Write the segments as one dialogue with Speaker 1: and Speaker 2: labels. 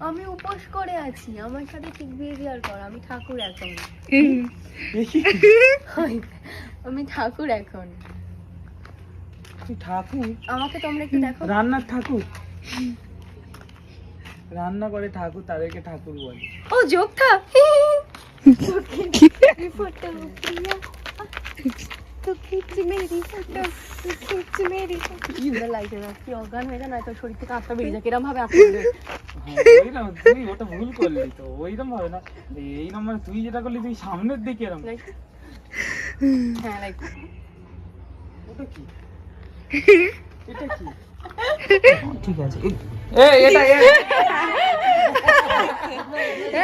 Speaker 1: আমি উপোস করে আছি আমার সাথে ঠিক বিহেভিয়ার কর আমি ঠাকুর এখন। আমি ঠাকুর এখন।
Speaker 2: ঠাকুর?
Speaker 1: আমাকে তোমরা একটু দেখো।
Speaker 2: রান্নার ঠাকুর? রান্না করে ঠাকুর তাদেরকে ঠাকুর বলে।
Speaker 1: ও যোগটা। তো খিচি মেরি ফটো মেরি ফটো লাগছে না কি অজ্ঞান হয়ে যায় না তো শরীর থেকে আত্মা বেরিয়ে যায়। কিরম ভাবে আত্মা বেরোয়?
Speaker 2: হ্যাঁ, তুই ওটা ভুল করলি তো ওইরকম ভাবে না। এই নম্বর তুই যেটা করলি তুই সামনের দিকে এরকম
Speaker 1: হ্যাঁ লাইক
Speaker 2: ওটা কি? এটা কি? ঠিক আছে এ এটা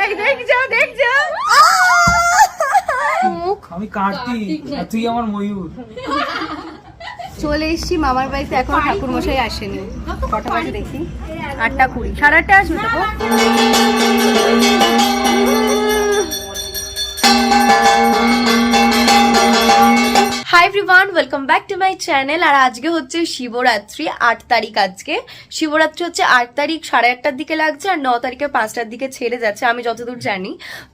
Speaker 1: এই দেখ যাও দেখ যাও। মুখ?
Speaker 2: আমি কার্তিক আর তুই আমার ময়ূর।
Speaker 1: চলে এসেছি মামার বাড়িতে এখন ঠাকুর মশাই আসেনি। কটা বাজে দেখি? আটটা কুড়ি। সাড়ে আটটা আসবে তো গো? Hi everyone welcome back to my channel আর আজকে হচ্ছে শিবরাত্রি আট তারিখ আজকে। শিবরাত্রি হচ্ছে আট তারিখ সাড়ে আটটার দিকে লাগছে আর ন তারিখে পাঁচটার দিকে ছেড়ে যাচ্ছে আমি যতদূর জানি।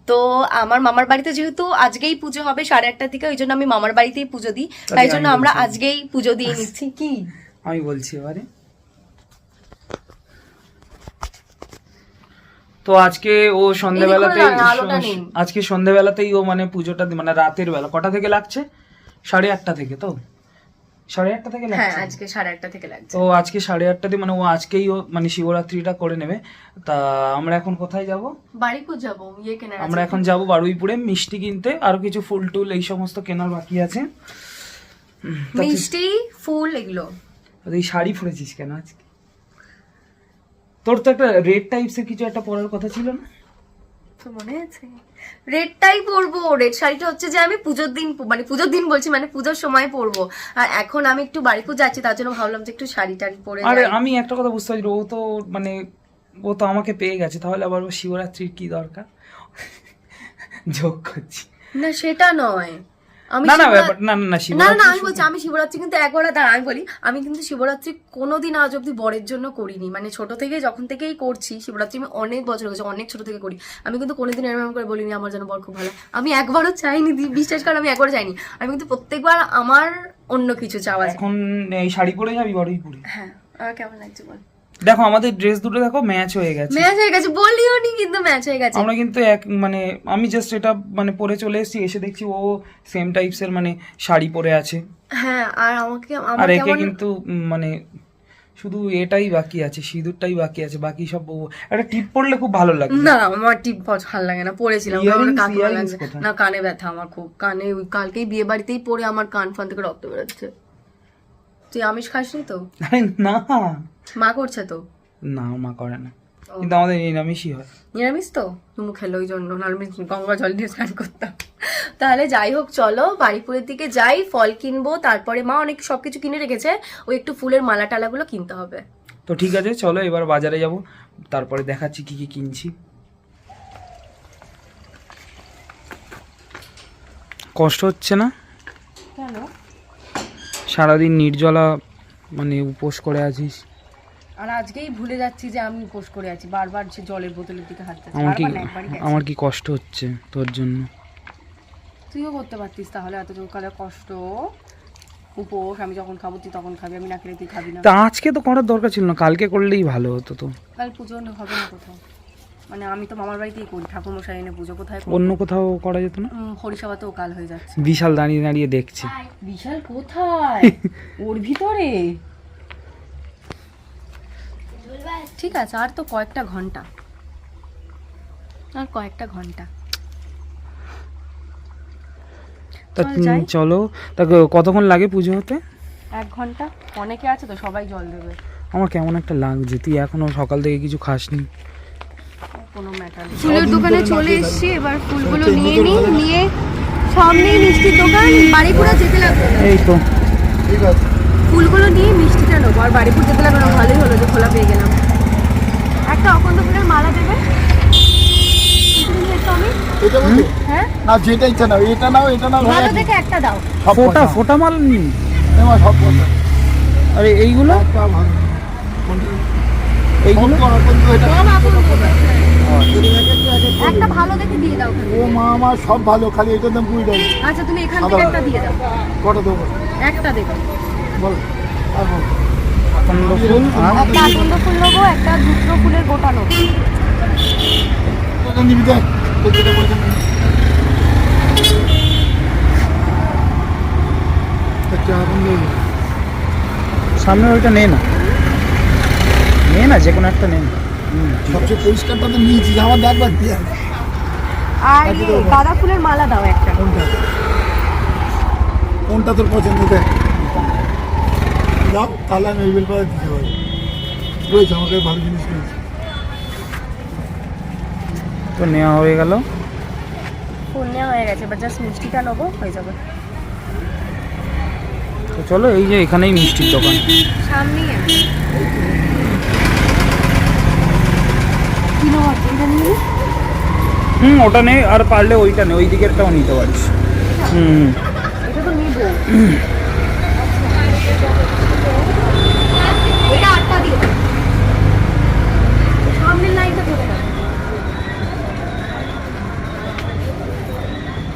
Speaker 1: তো আমার মামার বাড়িতে যেহেতু আজকেই পুজো হবে সাড়ে আটটার দিকে ওই জন্য আমি মামার বাড়িতেই পুজো দিই। তাই জন্য আমরা আজকেই পুজো দিয়ে নিচ্ছি। কি?
Speaker 2: আমি বলছি এবারে। তো আজকে ও সন্ধ্যেবেলাতেই। আজকে সন্ধ্যেবেলাতেই ও মানে পুজোটা মানে রাতের বেলা কটা থেকে লাগছে? সাড়ে আটটা থেকে তো? সাড়ে আটটা থেকে
Speaker 1: হ্যাঁ আজকে সাড়ে আটটা থেকে লাগছে।
Speaker 2: তো আজকে সাড়ে আটটা দিয়ে মানে ও আজকেই ও মানে শিবরাত্রিটা করে নেবে। তা আমরা এখন কোথায় যাব?
Speaker 1: বাড়ি পুজো যাব ইয়ে কেনার
Speaker 2: আমরা এখন যাব বারুইপুরে মিষ্টি কিনতে আরও কিছু ফুল টুল এই সমস্ত কেনার বাকি আছে।
Speaker 1: মিষ্টি ফুল এগুলো।
Speaker 2: তুই শাড়ি পরেছিস কেন আজকে? তোর তো একটা রেড টাইপসের কিছু একটা পরার কথা ছিল না?
Speaker 1: তো মনে আছে। রেডটাই পরবো রেড শাড়িটা হচ্ছে যে আমি পুজোর দিন মানে পুজোর দিন বলছি মানে পুজোর সময় পরবো। আর এখন আমি একটু বাড়ি পুজো যাচ্ছি তার জন্য ভাবলাম যে একটু শাড়ি টাড়ি পরে
Speaker 2: আরে আমি একটা কথা বুঝতে পারছি ও তো মানে ও তো আমাকে পেয়ে গেছে তাহলে আবার ও শিবরাত্রির কি দরকার? যোগ করছি।
Speaker 1: না সেটা নয়। আমি
Speaker 2: না না না না না
Speaker 1: না না
Speaker 2: শিবরাত্রি
Speaker 1: আমি বলছি আমি শিবরাত্রি কিন্তু একবার দাঁড়া আমি বলি আমি কিন্তু শিবরাত্রি কোনোদিন আজ অব্দি বরের জন্য করিনি। মানে ছোট থেকে যখন থেকেই করছি শিবরাত্রি আমি অনেক বছর হয়েছে অনেক ছোট থেকে করি। আমি কিন্তু কোনোদিন এরকম করে বলিনি আমার জন্য বর খুব ভালো। আমি একবারও চাইনি বিশ্বাস করে আমি একবারও চাইনি। আমি কিন্তু প্রত্যেকবার আমার অন্য কিছু চাওয়া যায়।
Speaker 2: এখন এই শাড়ি পরে যাবি বারুইপুরে
Speaker 1: হ্যাঁ আমার কেমন লাগছে বল?
Speaker 2: দেখো আমাদের ড্রেস দুটো দেখো ম্যাচ হয়ে গেছে।
Speaker 1: ম্যাচ হয়ে গেছে বলিও নি কিন্তু ম্যাচ হয়ে গেছে।
Speaker 2: আমরা কিন্তু এক মানে আমি জাস্ট এটা মানে পরে চলে এসেছি এসে দেখছি ও সেম টাইপসের মানে শাড়ি পরে আছে।
Speaker 1: হ্যাঁ আর আমাকে
Speaker 2: আর একে কিন্তু মানে শুধু এটাই বাকি আছে সিঁদুরটাই বাকি আছে বাকি সব একটা টিপ পরলে খুব ভালো লাগে।
Speaker 1: না আমার টিপ ভালো লাগে না পরেছিলাম? না কানে ব্যথা আমার খুব। কানে কালকেই বিয়ে বাড়িতেই পরে আমার কান ফান থেকে রক্ত বেরোচ্ছে। তুই আমিষ খাসনি তো?
Speaker 2: না।
Speaker 1: মা করছে তো?
Speaker 2: না মা করে না। কিন্তু আমাদের নিরামিষই হয়।
Speaker 1: নিরামিষ তো? চুমু খেলো ওই জন্য আমি গঙ্গা জল দিয়ে স্নান করতাম। তাহলে যাই হোক চলো বাড়িপুরের দিকে যাই ফল কিনবো তারপরে মা অনেক সবকিছু কিনে রেখেছে ওই একটু ফুলের মালা টালাগুলো কিনতে হবে।
Speaker 2: তো ঠিক আছে চলো এবার বাজারে যাব তারপরে দেখাচ্ছি কি কি কিনছি। কষ্ট হচ্ছে না? সারাদিন নির্জলা মানে উপোস করে আছিস?
Speaker 1: আর আজকেই ভুলে যাচ্ছি যে আমি উপোস করে আছি। বারবার সে জলের বোতলের দিকে হাত যাচ্ছে।
Speaker 2: আমার কি। আমার কি কষ্ট হচ্ছে তোর জন্য?
Speaker 1: তুইও করতে পারতিস তাহলে এত কালে কষ্ট। উপোস আমি যখন খাব তুই তখন খাবি। আমি না খেলে তুই খাবি না।
Speaker 2: তা আজকে তো করার দরকার ছিল না কালকে করলেই ভালো হতো তো।
Speaker 1: কাল পুজো হবে না কোথাও। মানে আমি তো মামার বাড়িতেই করি ঠাকুর মশাই এনে পুজো কোথায় করব?
Speaker 2: অন্য কোথাও করা যেত না?
Speaker 1: উম, হরিসভাতেও কাল হয়ে যাচ্ছে।
Speaker 2: বিশাল দাঁড়িয়ে দাঁড়িয়ে দেখছে।
Speaker 1: বিশাল কোথায়? ওর ভিতরে? ঠিক আছে আর তো কয়েকটা ঘণ্টা। আর কয়েকটা ঘণ্টা।
Speaker 2: তা
Speaker 1: চল যাই।
Speaker 2: চলো তা কতক্ষণ লাগে পুজো হতে?
Speaker 1: এক ঘণ্টা। অনেকে আছে তো সবাই জল দেবে।
Speaker 2: আমার কেমন একটা লাগছে তুই এখনও সকাল থেকে কিছু খাসনি।
Speaker 1: ফুলের দোকানে চলে এসেছি এবার ফুলগুলো নিয়ে নিই নিয়ে সামনেই মিষ্টির দোকান বাড়িপুরা যেতে লাগবে
Speaker 2: এই তো।
Speaker 1: ফুলগুলো নিয়ে মিষ্টিটা নেব আর বাড়িপুর যেতে লাগবে না ভালোই হলো যে খোলা পেয়ে গেলাম। একটা অকন্দ ফুলের মালা দেবে। হ্যাঁ?
Speaker 3: না যেটা ইচ্ছা নাও এটা নাও এটা নাও
Speaker 1: ভালো দেখে একটা দাও।
Speaker 2: ফোটা ফোটা মাল নি
Speaker 3: এবার সব কথা।
Speaker 2: আরে এইগুলো। এইগুলো?
Speaker 1: আকন্দ একটা ভালো দেখে দিয়ে দাও
Speaker 3: ও মা আমার সব ভালো খালি এটার দাম কুড়ি টাকা।
Speaker 1: আচ্ছা তুমি এখান থেকে। একটা দিয়ে দাও।
Speaker 3: কটা দেবো?
Speaker 1: একটা দেবো।
Speaker 3: বল। আর বল।
Speaker 2: আকন্দ ফুল।
Speaker 1: একটা আকন্দ ফুল নেব একটা দুটো ফুলের গোটা নেব।
Speaker 3: কত নিবি দেখ। তোর যেটা বলছেন আচ্ছা এখন নেই
Speaker 2: সামনে ওইটা নে না। নে না যে কোনো একটা নে হুম,
Speaker 3: সবচেয়ে পরিষ্কারটা তো নিয়েছি আমার দেখবার কি আর।
Speaker 1: গাঁদা ফুলের মালা দাও একটা।
Speaker 3: কোনটা? কোনটা তোর পছন্দ দেখ যাও তাহলে আমি এই বেলপাতা দিতে পারি। রয়েছে আমার কাছে ভালো জিনিস রয়েছে।
Speaker 2: তো নেওয়া হয়ে গেল।
Speaker 1: ফুল নেওয়া হয়ে গেছে এবার জাস্ট মিষ্টিটা নেব হয়ে যাবে।
Speaker 2: তো চলো এই যে এখানেই মিষ্টির দোকান।
Speaker 1: সামনেই আছে কি নেওয়া এটা নিয়ে
Speaker 2: হুম ওটা নেই আর পারলে ওইটা নে ওই দিকেরটাও নিতে পারিস। হুম। হুম।
Speaker 1: এটা তো নিবো এটা আটটা দিয়ে দাও। সামনের লাইনটা ধরে দাও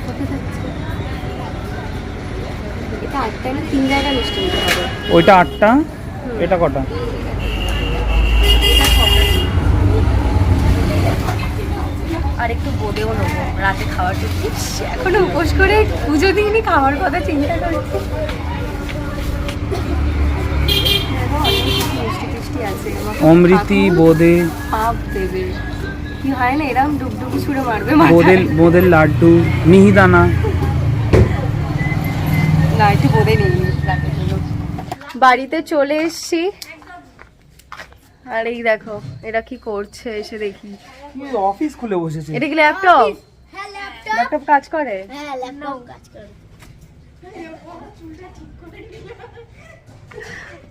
Speaker 1: কোথায় যাচ্ছে? এটা আটটায় না তিন জায়গায় মিষ্টি নিতে হবে
Speaker 2: ওইটা আটটা এটা কটা
Speaker 1: আর একটু বোঁদেও নেব রাতে খাওয়ার জন্য। এখনও উপোস করে পুজো দিইনি খাওয়ার কথা চিন্তা করছি।
Speaker 2: অমৃতি বোঁদে।
Speaker 1: পাপ দেবে। কি হয় না এরম ডুবডুবি ছুড়ে মারবে।
Speaker 2: বোঁদের বোঁদের লাড্ডু মিহিদানা।
Speaker 1: না একটু বোঁদে নেই বাড়িতে চলে এসছি। আর এই দেখো এরা কি করছে এসে দেখি।
Speaker 2: অফিস খুলে বসেছে?
Speaker 1: এটা কি ল্যাপটপ
Speaker 4: হ্যাঁ ল্যাপটপ
Speaker 1: ল্যাপটপ কাজ করে?
Speaker 4: হ্যাঁ ল্যাপটপ কাজ করে।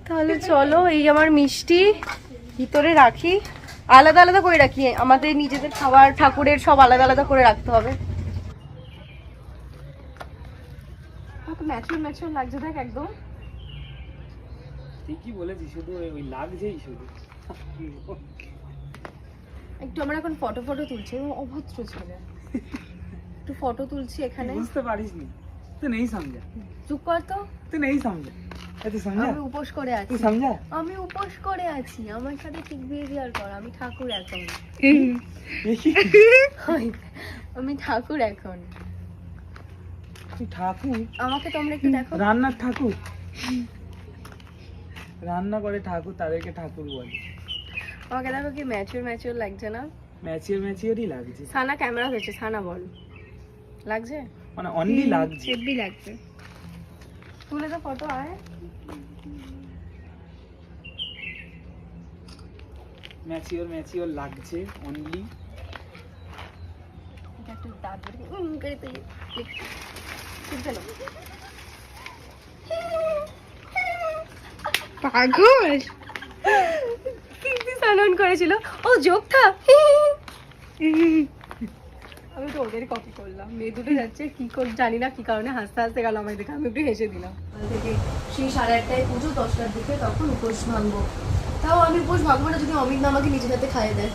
Speaker 1: তাহলে চলো এই আমার মিষ্টি ভিতরে রাখি। আলাদা আলাদা করে রাখি আমাদের নিজেদের খাবার ঠাকুরের সব আলাদা আলাদা করে রাখতে হবে। ম্যাচুর ম্যাচুর লাগছে দেখ একদম।
Speaker 2: ঠিকই বলেছি শুধু ওই লাগছেই শুধু।
Speaker 1: একটু আমরা এখন ফটো ফটো তুলছি ও অভদ্র ছেলে। একটু ফটো তুলছি এখানে।
Speaker 2: বুঝতে পারিস নি তুই নেই সমঝা
Speaker 1: চুপ কর তো।
Speaker 2: তুই নেই সমঝা
Speaker 1: আমি উপোস করে আছি। আমি উপোস করে আছি। আমার সাথে ঠিক বিহেভিয়ার কর। আমি ঠাকুর এখন। আমি ঠাকুর এখন।
Speaker 2: তুই ঠাকুর?
Speaker 1: আমাকে তোমরা একটু দেখো।
Speaker 2: রান্নার ঠাকুর? রান্না করে ঠাকুর তাদেরকে ঠাকুর বলে।
Speaker 1: আমাকে দেখো কি ম্যাচিওর ম্যাচিওর লাগছে না?
Speaker 2: ম্যাচিওর ম্যাচিওরই লাগছে।
Speaker 1: সানা ক্যামেরা হয়েছে সানা বল। লাগছে?
Speaker 2: মানে অনলি লাগছে।
Speaker 1: হেভি লাগছে। তুলে তো ফটো আয়।
Speaker 2: ম্যাচিওর ম্যাচিওর লাগছে অনলি
Speaker 1: এটা একটু দাঁত ধরে উম করে তুই তুলতে পাগল! কীর্তি করেছিল। ও যোগটা আমি তো ওদের কপি করলাম। মেয়ে দুটো যাচ্ছে, কি কর জানি না কি কারণে হাসতে হাসতে গেল আমার দেখে আমি একটু হেসে দিলাম। থেকে সেই সাড়ে আটটায় পুজো, দশটার দিকে তখন উপোস ভাঙবো। তাও আমি উপোস ভাঙবো না, যদি অমিত না আমাকে নিজের হাতে খাইয়ে দেয়।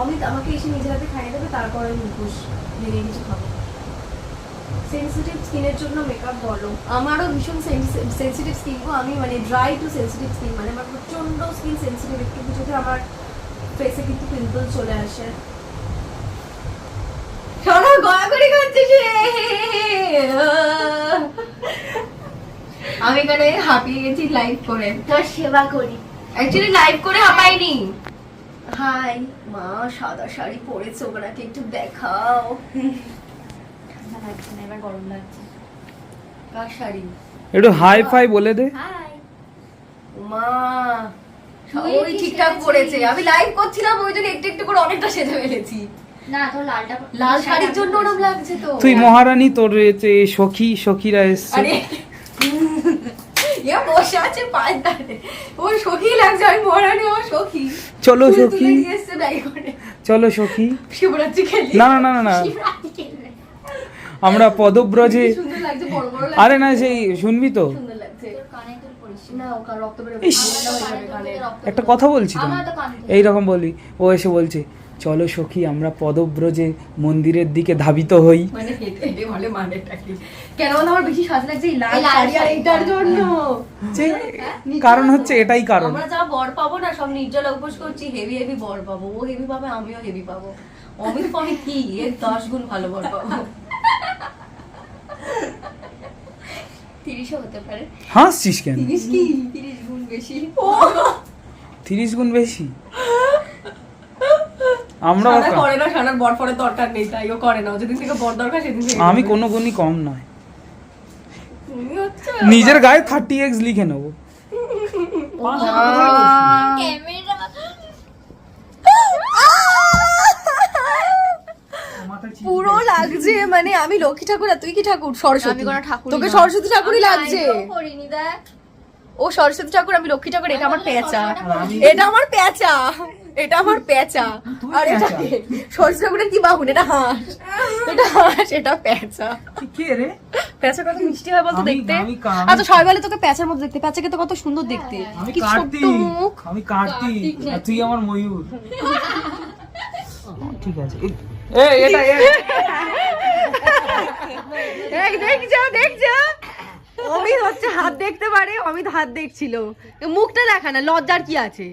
Speaker 1: অমিত আমাকে এসে নিজের হাতে খাইয়ে দেবে, তারপর আমি মুখোশ ভেঙে কিছু খাব। সেন্সিটিভ স্কিনের জন্য মেকআপ বলো আমারও ভীষণ সেন্সিটিভ স্কিন গো। আমি মানে ড্রাই টু সেন্সিটিভ স্কিন মানে আমার প্রচণ্ড স্কিন সেন্সিটিভ একটু কিছুতে আমার ফেসে কিন্তু পিম্পল চলে আসে। শোনো গড়াগড়ি করছে সে। আমি এখানে হাঁপিয়ে গেছি লাইভ করে।
Speaker 4: তোর সেবা করি।
Speaker 1: অ্যাকচুয়ালি লাইভ করে হাঁপাইনি। হাই মা সাদা শাড়ি পরেছে ওনাকে একটু দেখাও।
Speaker 4: ঠান্ডা লাগছে না এবার গরম লাগছে।
Speaker 1: কার শাড়ি?
Speaker 2: একটু হাই ফাই বলে দে।
Speaker 4: হাই
Speaker 1: মা ওই ঠিকঠাক পড়েছে আমি লাইভ করছিলাম ওই জন্য একটু একটু করে অনেকটা সেজে ফেলেছি।
Speaker 4: না তোর লালটা
Speaker 1: লাল শাড়ির জন্য ওরম লাগছে তো।
Speaker 2: তুই মহারানী তোর এতে সখী সখীরা এসছে।
Speaker 1: আরে এ বসে আছে পায়ের ধারে ওর সখী লাগছে আমি মহারানী আমার সখী।
Speaker 2: চলো সখী। চলো সখী।
Speaker 1: শিবরাত্রি খেলি।
Speaker 2: না না না না আমরা পদব্রজে আরে না সেই শুনবি তো। একটা কথা বলছি তো।
Speaker 4: আমার তো কানে
Speaker 2: এইরকম বলি ও এসে বলছে চলো সখী আমরা পদব্রজে মন্দিরের দিকে ধাবিত হই।
Speaker 1: মানে এই
Speaker 4: এই
Speaker 2: কারণ হচ্ছে এটাই কারণ।
Speaker 1: আমরা যা বর পাবো না সব নির্জলা উপোস করছি হেভি হেভি বর পাবো। ও হেভি পাবে আমিও হেভি পাবো। অমিত পাবে কি? এর দশ গুণ ভালো বর পাবো।
Speaker 4: তিরিশও হতে পারে।
Speaker 2: হাসছিস কেন?
Speaker 1: তিরিশ কি? তিরিশ গুণ বেশি।
Speaker 2: তিরিশ গুণ বেশি? আমরা
Speaker 1: সানা করে না সানার বর পরে দরকার নেই তাই ও করে না। যেদিন থেকে বর দরকার সেদিন থেকে
Speaker 2: আমি কোনো গুণই কম নয়। নিজের গায়ে থার্টি এক্স লিখে নেব।
Speaker 4: ক্যামেরা
Speaker 1: পুরো লাগছে মানে আমি লক্ষ্মী ঠাকুর আর তুই কি ঠাকুর? সরস্বতী।
Speaker 4: আমি কোনো ঠাকুরই
Speaker 1: তোকে সরস্বতী ঠাকুরই লাগছে।
Speaker 4: করিনি দেখ।
Speaker 1: ও সরস্বতী ঠাকুর আমি লক্ষ্মী ঠাকুর এটা আমার পেঁচা। এটা আমার পেঁচা। এটা আমার পেঁচা। আর এটা কে? সরস্বতী ঠাকুরের কি বাহুন? এটা হাঁস। এটা হাঁস এটা পেঁচা।
Speaker 2: কে রে?
Speaker 1: পেঁচা কত মিষ্টি হয় বলতো দেখতে? আচ্ছা সবাই বলে তোকে পেঁচার মতো দেখতে। পেঁচাকে তো কত সুন্দর দেখতে।
Speaker 2: আমি
Speaker 1: কি ছোট্ট মুখ।
Speaker 2: আমি কার্তিক। তুই আমার ময়ূর। ঠিক আছে। এই- এটা
Speaker 1: এই। দেখছ দেখছ? অমিত হচ্ছে হাত দেখতে পারে অমিত হাত দেখছিল। এ মুখটা দেখা না লজ্জার কি আছে?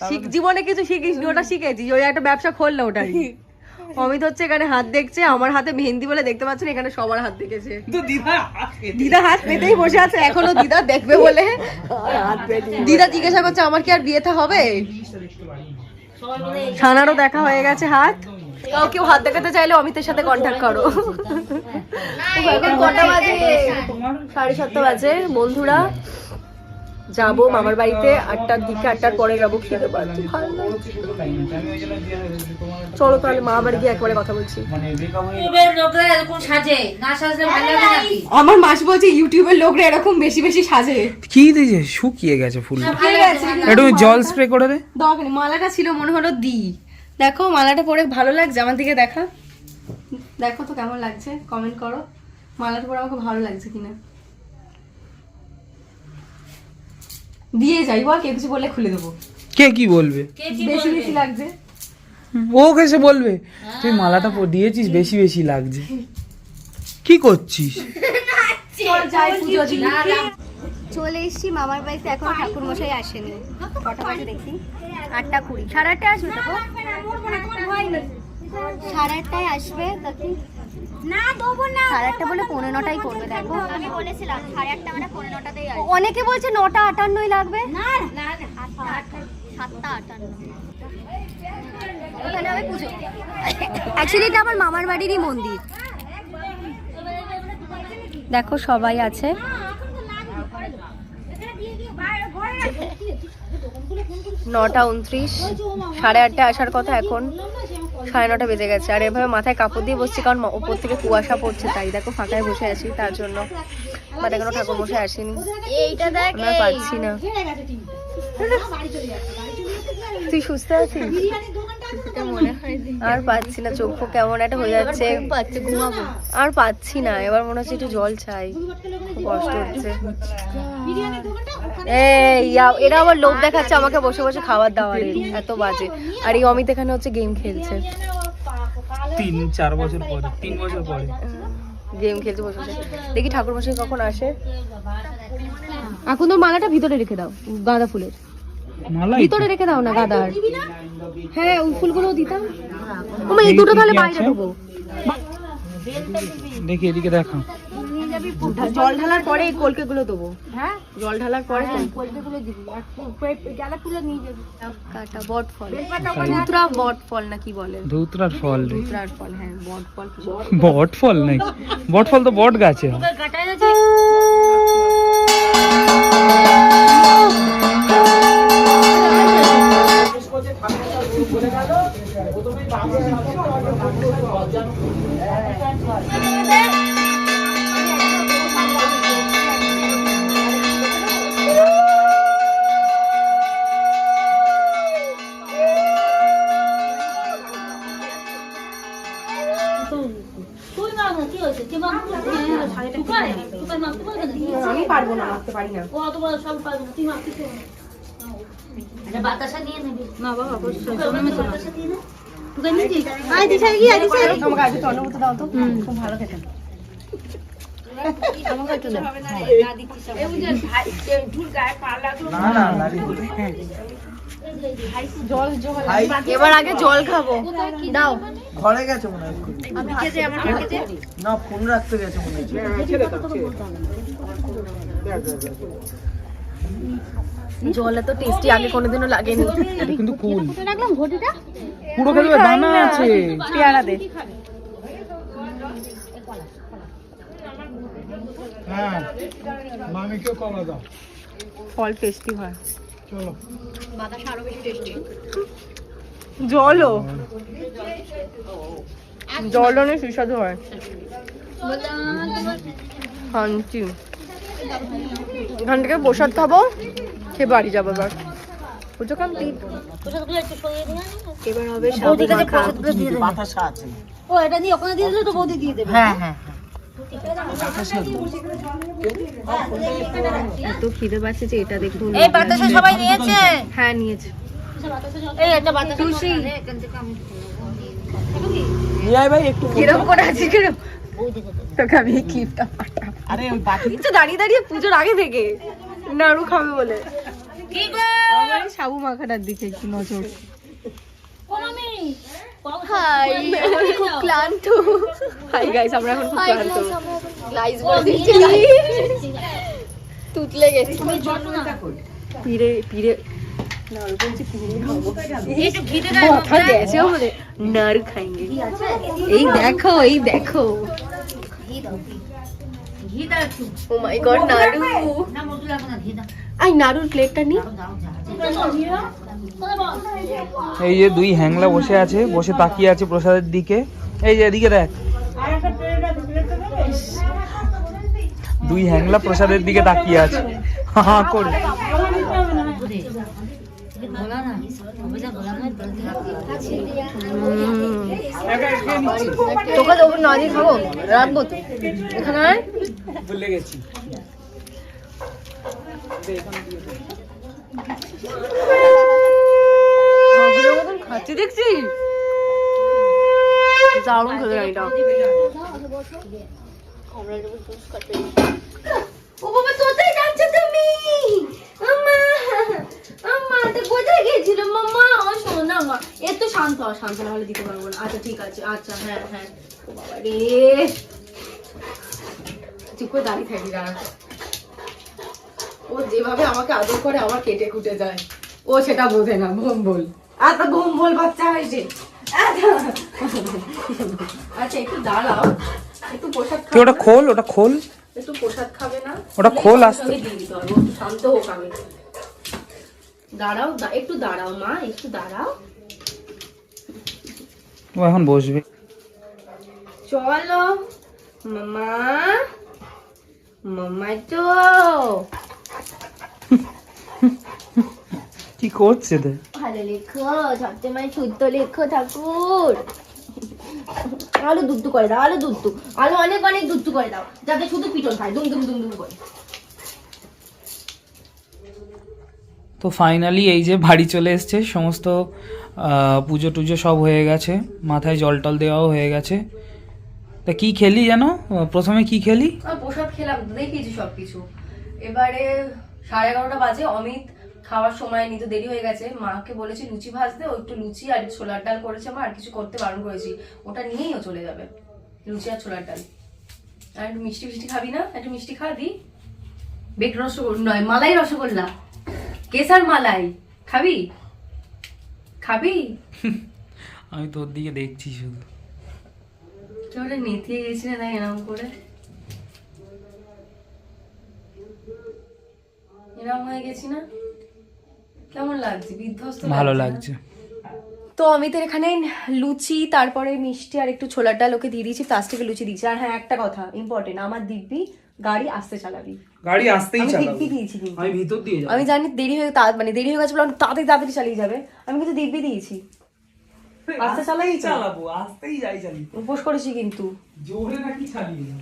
Speaker 1: শিখ- জীবনে কিছু শিখিস নি, ওটা শিখেছিস ওই একটা ব্যবসা খোললো ওটাই অমিত হচ্ছে এখানে হাত দেখছে আমার হাতে মেহেন্দি বলে দেখতে পাচ্ছেন এখানে সবার হাত দেখেছে।
Speaker 2: দিদা
Speaker 1: দিদা হাত পেতেই বসে আছে এখনও দিদা দেখবে বলে। দিদা জিজ্ঞাসা করছে আমার কি আর বিয়েতে হবে? সানারও দেখা হয়ে গেছে হাত। কেউ কেউ হাত দেখাতে চাইলে অমিতের সাথে কন্ট্যাক্ট করো। এখন কটা বাজে? সাড়ে সাতটা বাজে। বন্ধুরা যাব মামার বাড়িতে। আটটার দিকে আটটার পরে যাব খেতে। পারছি চলো তাহলে বাড়ি গিয়ে একবারে কথা বলছি। আমার মাস বলছে ইউটিউবের লোকরা এরকম বেশি বেশি সাজে।
Speaker 2: কি দিয়েছে? শুকিয়ে গেছে ফুল। একটু জল স্প্রে করে দে।
Speaker 1: দরকার মালাটা ছিল মনে হলো দি। দেখো মালাটা পরে ভালো লাগছে? আমার দিকে দেখা। দেখো তো কেমন লাগছে? কমেন্ট করো। মালাটা পরে আমাকে ভালো লাগছে কিনা? দিয়ে যাই বল কে কিছু বললে খুলে দেবো।
Speaker 2: কে কি বলবে?
Speaker 1: বেশি বেশি লাগছে।
Speaker 2: ও কেসে বলবে তুই মালাটা দিয়েছিস বেশি বেশি লাগছে। কি করছিস?
Speaker 1: চল যাই পুজো
Speaker 5: না,
Speaker 6: চলে এসেছি মামার বাড়িতে এখন ঠাকুর মশাই আসেনি। কটা বাজে দেখি? আটটা কুড়ি। সাড়ে আটটায় আসবে গো? সাড়ে আটটায় আসবে দেখি না দেবো না সাড়ে আটটা বলে পৌনে নটাই করবে দেখো। আমি বলেছিলাম সাড়ে আটটা মানে পৌনে নটাতেই অনেকে বলছে নটা আটান্নই লাগবে। না না সাতটা আটান্ন। ওখানে হবে পুজো। অ্যাকচুয়ালি এটা আমার মামার বাড়িরই মন্দির। দেখো সবাই আছে।
Speaker 1: নটা উনত্রিশ সাড়ে আটটায় আসার কথা এখন। সাড়ে নটা বেজে গেছে। আর এভাবে মাথায় কাপড় দিয়ে বসছি কারণ ম- ওপর থেকে কুয়াশা পড়ছে তাই দেখো ফাঁকায় বসে আছি তার জন্য। বাট এখনও ঠাকুর বসে আসেনি।
Speaker 6: এইটা
Speaker 1: আমরা পাচ্ছি না। তুই সুস্থ আছিস? আর পাচ্ছি না চোখ কেমন একটা হয়ে যাচ্ছে। আর পাচ্ছি না এবার মনে হচ্ছে একটু জল চাই। খুব কষ্ট হচ্ছে। এই ইয়া- এরা আবার লোভ দেখাচ্ছে আমাকে বসে বসে খাবার দাওয়ারের এত বাজে। আর এই অমিত এখানে হচ্ছে গেম খেলছে।
Speaker 2: তিন চার বছর পরে তিন বছর পরে।
Speaker 1: গেম খেলতে বসে বসে। দেখি ঠাকুর মশাই কখন আসে। এখন তোর মালাটা ভিতরে রেখে দাও গাঁদা ফুলের। ভিতরে রেখে দাও না গাঁদার। হ্যাঁ ওই ফুলগুলো দিতাম। ওমা এই দুটো তাহলে বাইরে দেবো।
Speaker 2: দেখি এদিকে দেখা।
Speaker 1: জল ঢালার পরে এই কলকে গুলো দেবো। হ্যাঁ? জল ঢালার পরে কলকে গুলো দিবি। কাটা বট ফল। ধুতরা বট ফল না কি বলে?
Speaker 2: ধুতরার ফল
Speaker 1: ধুতরার ফল হ্যাঁ বট ফল।
Speaker 2: বট ফল নাকি বট ফল তো বট গাছে। হয়।
Speaker 1: পারব না মারতে পারি না
Speaker 5: বাতাসা নিয়ে নেবি
Speaker 1: না
Speaker 5: বাতাসা দিয়ে নে।
Speaker 1: আমাকে আগে তো অনুভূতি দাও তো। খুব ভালো খেতে। আমাকে একটু দাও
Speaker 2: না না
Speaker 1: এবার আগে জল খাব। দাও।
Speaker 7: ঘরে গেছে মনে হয় না ফোন রাখতে গেছে মনে হয়।
Speaker 1: জল এত টেস্টি আগে কোনোদিনও লাগেনি।
Speaker 2: এটা কিন্তু কুল
Speaker 6: রাখলাম ঘটিটা?
Speaker 2: পুরো খেলবে দানা আছে।
Speaker 1: পেয়ারা দে।
Speaker 3: হ্যাঁ কলা দাও।
Speaker 1: ফল টেস্টি হয়।
Speaker 3: চলো।
Speaker 1: জলও। জল অনেক সুস্বাদু হয়। শান্তি এখান থেকে প্রসাদ খাব খেয়ে বাড়ি যাব এবার। পুজো কমপ্লিট এবার হবে সাবু মাখা
Speaker 7: বাতাসা আছে।
Speaker 6: ও এটা দিয়ে ওখানে দিয়ে দিলে তো বৌদি দিয়ে দেবে।
Speaker 7: হ্যাঁ হ্যাঁ।
Speaker 1: এত খিদে পাচ্ছে যে এটা দেখুন।
Speaker 5: এই বাতাসা সবাই নিয়েছে?
Speaker 1: হ্যাঁ নিয়েছে।
Speaker 6: এই একটা বাতাসা
Speaker 1: খুশি
Speaker 7: ভাই একটু
Speaker 1: কিরম করে আছি কিরম? তোকে আমি ক্লিপটা পাঠাবো।
Speaker 7: আরে ওই বাকি
Speaker 1: তো দাঁড়িয়ে দাঁড়িয়ে পুজোর আগে থেকে নাড়ু খাবে বলে। সাবু মাখাটার দিকে একটু নজর। হাই খুব ক্লান্ত। হাই গাইস আমরা এখন খুব ক্লান্ত। গাইস বলে। দিচ্ছি তুতলে গেছি। পিড়ে পিড়ে। নাড়ু বলছি পিড়ে খাব। মাথা গেছে আমাদের। নাড়ু খাইঙ্গে এই দেখো এই দেখো।
Speaker 5: ঘি দাও একটু
Speaker 1: ও মাই গড নাড়ু
Speaker 5: না মধু লাগবে না ঘি দাও
Speaker 1: আই নাড়ুর প্লেটটা নি
Speaker 2: এই যে দুই হ্যাংলা বসে আছে বসে তাকিয়ে আছে প্রসাদের দিকে এই যে এদিকে দেখ দুই হ্যাংলা প্রসাদের দিকে তাকিয়ে আছে হা করে
Speaker 1: খাচ্ছি দেখছি দারুণ খেতে এটা ও বাবা কোথায় যাচ্ছ তুমি আম্মা আম্মা তো কোথায় গেছিল মাম্মা ও শোনা মা এত শান্ত শান্ত না হলে দিতে পারব না। আচ্ছা ঠিক আছে আচ্ছা হ্যাঁ হ্যাঁ। ও বাবা রে। চুপ করে দাঁড়িয়ে থাকি দাঁড়া। ও যেভাবে আমাকে আদর করে আমার কেটে কুটে যায়। ও সেটা বোঝে না ভোম বল। বাচ্চা হয়েছে আচ্ছা একটু দাঁড়াও। একটু প্রসাদ
Speaker 2: তুই ওটা খোল ওটা খোল।
Speaker 1: একটু প্রসাদ খাবে না?
Speaker 2: ওটা খোল আস্তে।
Speaker 1: শান্ত হোক আমি। দাঁড়াও একটু দাঁড়াও মা একটু দাঁড়াও।
Speaker 2: ও এখন বসবে।
Speaker 1: চলো মামা মামা তো।
Speaker 2: কি করছে দে
Speaker 1: ভালো লেখো সবসময় শুদ্ধ লেখো ঠাকুর। আলু দুধ করে দাও আলু দুধ আলু অনেক অনেক দুধ করে দাও যাতে শুধু পিটন খায় দুম দুম দুম দুম করে।
Speaker 2: তো ফাইনালি এই যে বাড়ি চলে এসছে সমস্ত পুজো টুজো সব হয়ে গেছে মাথায় জল টল দেওয়াও হয়ে গেছে। তা কি খেলি জানো? প্রথমে কি খেলি?
Speaker 1: আমি প্রসাদ খেলাম দেখিয়েছি সবকিছু। এবারে সাড়ে এগারোটা বাজে অমিত খাওয়ার সময় নিতে দেরি হয়ে গেছে। মাকে বলেছি লুচি ভাজতে ও একটু লুচি আর ছোলার ডাল করেছে মা আর কিছু করতে বারণ করেছি। ওটা নিয়েই ও চলে যাবে লুচি আর ছোলার ডাল। আর একটু মিষ্টি ফিষ্টি খাবি না? একটু মিষ্টি খা দি। বেক রসগোল্লা নয় মালাই রসগোল্লা। কেসার মালাই খাবি? খাবি?
Speaker 2: আমি তোর দিকে দেখছি শুধু।
Speaker 1: তুই ওটা নেতিয়ে গেছি না এরকম করে। এরকম হয়ে গেছি না? কেমন লাগছে? বিধ্বস্ত
Speaker 2: ভালো লাগছে।
Speaker 1: তো অমিতের এখানে লুচি তারপরে মিষ্টি আর একটু ছোলার ডাল ওকে দিয়ে দিয়েছি প্লাস্টিকের লুচি দিয়েছি। আর হ্যাঁ একটা কথা ইম্পর্টেন্ট আমার দিব্যি গাড়ি আসতে চালাবি।
Speaker 2: গাড়ি আসতেই
Speaker 1: আমি
Speaker 2: চালাবো।
Speaker 1: দিব্যি দিয়েছি কিন্তু।
Speaker 2: আমি ভিতর দিয়ে যাব।
Speaker 1: আমি জানি দেরি হয়ে তা- মানে দেরি হয়ে গেছে বলে অনেক তাড়াতাড়ি তাড়াতাড়ি চালিয়ে যাবে। আমি কিন্তু দিব্যি দিয়েছি। আস্তে চালাই
Speaker 2: চালাবো আসতেই যাই চালি
Speaker 1: উপোস করেছি কিন্তু।
Speaker 2: জোরে নাকি চালিয়ে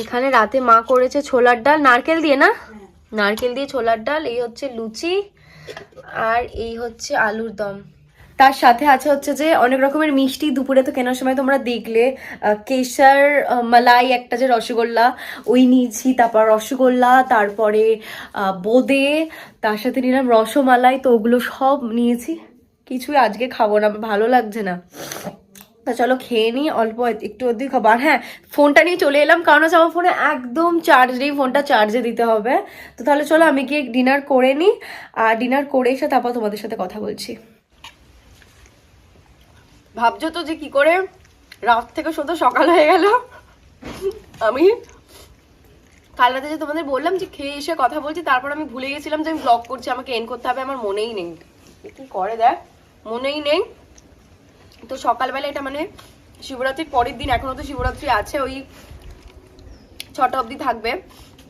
Speaker 1: এখানে রাতে মা করেছে ছোলার ডাল। নারকেল দিয়ে না? নারকেল দিয়ে ছোলার ডাল এই হচ্ছে লুচি আর এই হচ্ছে আলুর দম। তার সাথে আছে হচ্ছে যে অনেক রকমের মিষ্টি দুপুরে তো কেনার সময় তোমরা দেখলে কেশর মালাই একটা যে রসগোল্লা ওই নিয়েছি তারপর রসগোল্লা, তারপরে বোঁদে, তার সাথে নিলাম রসমালাই, তো ওগুলো সব নিয়েছি। কিছুই আজকে খাব না, ভালো লাগছে না। তা চলো খেয়ে নিই, অল্প একটু অধিক খাব। আর হ্যাঁ ফোনটা নিয়ে চলে এলাম, কারণ হচ্ছে আমার ফোনে একদম চার্জ নেই, ফোনটা চার্জে দিতে হবে। তো তাহলে চলো আমি গিয়ে ডিনার করে নিই, আর ডিনার করে এসে তারপর তোমাদের সাথে কথা বলছি। ভাবছ তো যে কি করে? রাত থেকে শুধু সকাল হয়ে গেল। আমি কাল রাতে যে তোমাদের বললাম যে খেয়ে এসে কথা বলছি, তারপর আমি ভুলে গেছিলাম যে আমি ব্লগ করছি, আমাকে এন্ড করতে হবে, আমার মনেই নেই। কি করে দেখ? মনেই নেই। তো সকালবেলা এটা মানে শিবরাত্রির পরের দিন, এখনও তো শিবরাত্রি আছে, ওই ছটা অবধি থাকবে।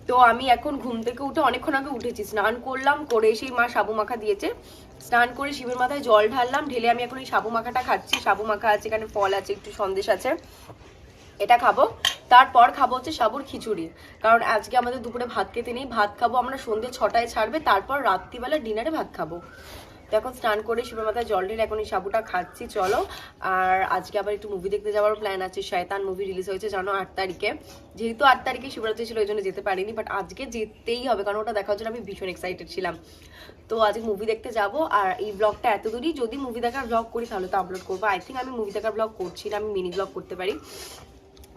Speaker 1: তো আমি এখন ঘুম থেকে উঠে অনেকক্ষণ আগে উঠেছি, স্নান করলাম, করে এসেই মা সাবু মাখা দিয়েছে। স্নান করে শিবের মাথায় জল ঢাললাম, ঢেলে আমি এখন এই সাবু মাখাটা খাচ্ছি। সাবু মাখা আছে, এখানে ফল আছে, একটু সন্দেশ আছে। এটা খাব। তারপর খাব হচ্ছে সাবুর খিচুড়ি। কারণ আজকে আমাদের দুপুরে ভাত খেতে নেই। ভাত খাব আমরা সন্ধ্যে ছটায় ছাড়বে, তারপর রাত্রিবেলা ডিনারে ভাত খাব। এখন স্নান করে শিবের মাথায় জল ঢেলে এখন এই সাবুটা খাচ্ছি, চলো। আর আজকে আবার একটু মুভি দেখতে যাওয়ার প্ল্যান আছে। শয়তান মুভি রিলিজ হয়েছে, জানো, আট তারিখে। যেহেতু আট তারিখে শিবরাত্রি ছিল, ওই জন্য যেতে পারিনি বাট আজকে যেতেই হবে, কারণ ওটা দেখার জন্য আমি ভীষণ এক্সাইটেড ছিলাম। তো আজকে মুভি দেখতে যাব। আর এই ব্লগটা এত দূরই, যদি মুভি দেখার ব্লগ করি তাহলে তো আপলোড করব। আই থিঙ্ক আমি মুভি দেখার ব্লগ করছি না, আমি মিনি ব্লগ করতে পারি।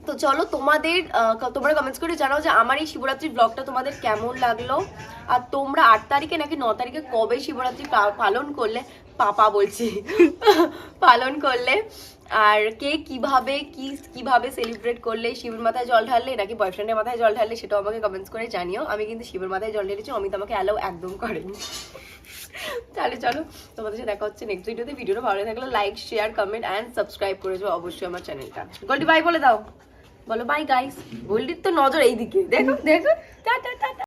Speaker 1: তো চলো তোমাদের তোমরা কমেন্টস করে জানাও যে আমার এই শিবরাত্রির ব্লগটা তোমাদের কেমন লাগল? আর তোমরা আট তারিখে নাকি ন তারিখে কবে শিবরাত্রি পালন করলে? পাপা বলছি। পালন করলে। আর কে কীভাবে, কি, কীভাবে সেলিব্রেট করলে শিবের মাথায় জল ঢাললে, নাকি বয়ফ্রেন্ডের মাথায় জল ঢাললে সেটাও আমাকে কমেন্টস করে জানিও। আমি কিন্তু শিবের মাথায় জল ঢেলেছি, অমিত আমাকে অ্যালাউ একদম করেনি। তাহলে চলো, তোমাদের সাথে দেখা হচ্ছে নেক্সট ভিডিওতে ভিডিওটা ভালো লাগলে like share comment and subscribe করে যাও অবশ্যই আমার চ্যানেলটা গোল্ডি বাই বলে দাও। বলো বাই গাইস গোল্ডির তো নজর এইদিকে। দেখো দেখো। Tata tata